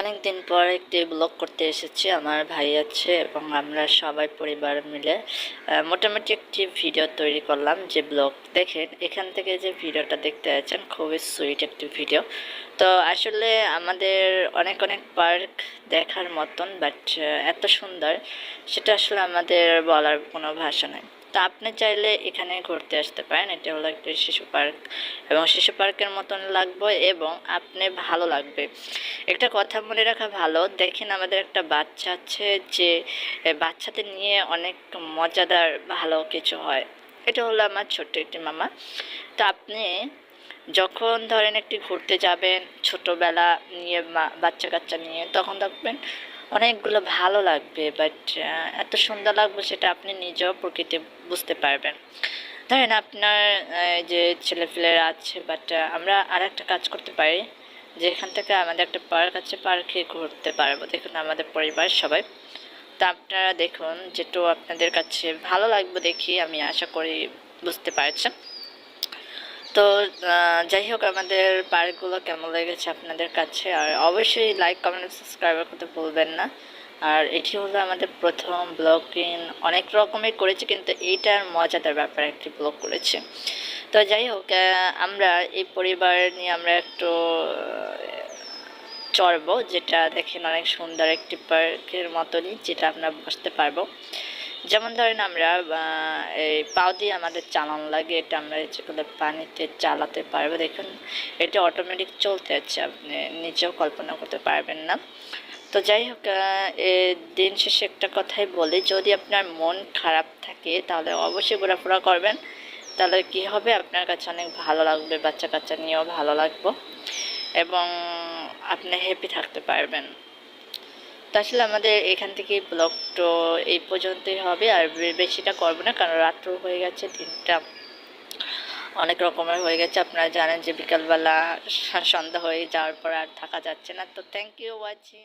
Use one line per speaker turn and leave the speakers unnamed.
অনেক দিন পর একটি ব্লগ করতে এসেছি, আমার ভাই আছে এবং আমরা সবাই পরিবার মিলে। মোটামুটি একটি ভিডিও তৈরি করলাম যে ব্লগ দেখেন, এখান থেকে যে ভিডিওটা দেখতে আছেন, খুবই সুইট একটি ভিডিও তো আসলে আমাদের অনেক অনেক পার্ক দেখার মতন বাট এত সুন্দর, সেটা আসলে আমাদের বলার কোনো ভাষা নেই। তো আপনি চাইলে এখানে ঘুরতে আসতে পারেন। এটা হলো একটি শিশু পার্ক এবং শিশু পার্কের মতন লাগবে এবং আপনি ভালো লাগবে। একটা কথা মনে রাখা ভালো, দেখেন আমাদের একটা বাচ্চা আছে যে বাচ্চাদের নিয়ে অনেক মজাদার ভালো কিছু হয়। এটা হলো আমার ছোট্ট একটি মামা। তো আপনি যখন ধরেন একটি ঘুরতে যাবেন ছোটোবেলা নিয়ে বাচ্চা কাচ্চা নিয়ে, তখন দেখবেন অনেকগুলো ভালো লাগবে বাট এত সুন্দর লাগবে সেটা আপনি নিজেও প্রকৃতি বুঝতে পারবেন। ধরেন আপনার যে ছেলেপেলেরা আছে বাট আমরা আর একটা কাজ করতে পারি। যেখান থেকে আমাদের একটা পার্ক আছে, পার্কে ঘুরতে পারব। দেখুন আমাদের পরিবার সবাই। তা আপনারা দেখুন যেটু আপনাদের কাছে ভালো লাগবে দেখি, আমি আশা করি বুঝতে পারছেন। তো যাই হোক, আমাদের পার্কগুলো কেমন লেগেছে আপনাদের কাছে? আর অবশ্যই লাইক কমেন্ট সাবস্ক্রাইব করতে ভুলবেন না। আর এটি হলো আমাদের প্রথম ব্লগিং অনেক রকমের করেছি, কিন্তু এইটার মজাদার ব্যাপার একটি ব্লগ করেছি। তো যাই হোক আমরা এই পরিবার নিয়ে আমরা একটু, চড়ব, যেটা দেখেন অনেক সুন্দর একটি পার্কের মতনই, যেটা আমরা বসতে পারব। যেমন ধরেন আমরা এই পাও দিয়ে আমাদের চালানো লাগে, এটা আমরা যেগুলো পানিতে চালাতে পারব। দেখুন, এটা অটোমেটিক চলতে আছে, আপনি নিজেও কল্পনা করতে পারবেন না। তো যাই হোক দিন শেষে একটা কথাই বলি, যদি আপনার মন খারাপ থাকে, তাহলে অবশ্যই ঘোরাফেরা করবেন। তাহলে কি হবে? আপনার কাছে অনেক ভালো লাগবে বাচ্চা কাচ্চা নিয়েও ভালো লাগবো এবং আপনি হ্যাপি থাকতে পারবেন। তো আসলে আমাদের এখান থেকে ব্লগটা এই পর্যন্তই হবে, আর বেশিটা করব না, কারণ রাত্র হয়ে গেছে দিনটা অনেক রকমের হয়ে গেছে, আপনারা জানেন যে বিকালবেলা সন্ধ্যা হয়ে যাওয়ার পর আর থাকা যাচ্ছে না। তো থ্যাংক ইউ ওয়াচিং